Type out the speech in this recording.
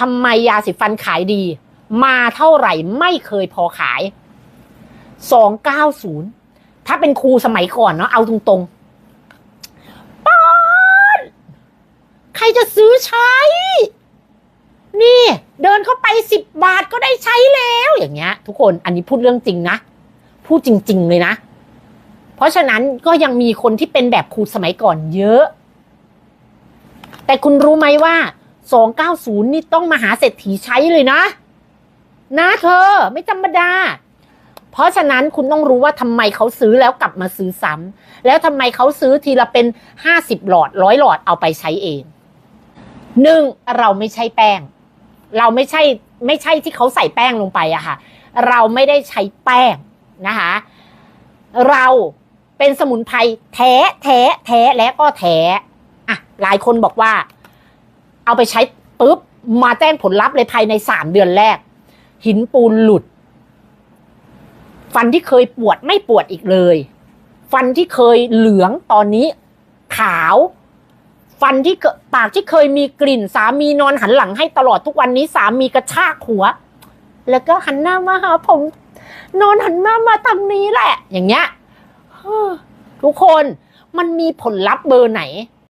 ทำไมยาสีฟันขายดี มาเท่าไหร่ไม่เคยพอขาย 290 ถ้าเป็นครูสมัยก่อนเนาะเอาตรงๆป้อนใครจะซื้อใช้ นี่ เดินเข้าไปสิบบาทก็ได้ใช้แล้วอย่างเงี้ย ทุกคนอันนี้พูดเรื่องจริงนะ พูดจริง ๆ เลยนะ เพราะฉะนั้นก็ยังมีคนที่เป็นแบบครูสมัยก่อนเยอะ แต่คุณรู้ไหมว่า 290นี่ต้องมหาเศรษฐีใช้เลยนะ นะเธอไม่ธรรมดา เพราะฉะนั้นคุณต้องรู้ว่าทำไมเขาซื้อแล้วกลับมาซื้อซ้ำแล้วทำไมเขาซื้อทีละเป็น50หลอดร้อยหลอดเอาไปใช้เองหนึ่งเราไม่ใช่แป้ง เราไม่ใช่ไม่ใช่ที่เขาใส่แป้งลงไปอะค่ะ เราไม่ได้ใช้แป้งนะคะ เราเป็นสมุนไพรแท้แท้แท้และก็แท้อะหลายคนบอกว่า เอาไปใช้ปุ๊บมาแจ้งผลลัพธ์เลยภายในสามเดือนแรก หินปูนหลุด ฟันที่เคยปวดไม่ปวดอีกเลย ฟันที่เคยเหลืองตอนนี้ขาว ฟันที่ปากที่เคยมีกลิ่นสามีนอนหันหลังให้ตลอดทุกวันนี้สามีกระชากหัว แล้วก็หันหน้ามาหาผม นอนหันหน้ามาทางนี้แหละ อย่างเงี้ยทุกคนมันมีผลลัพธ์เบอร์ไหน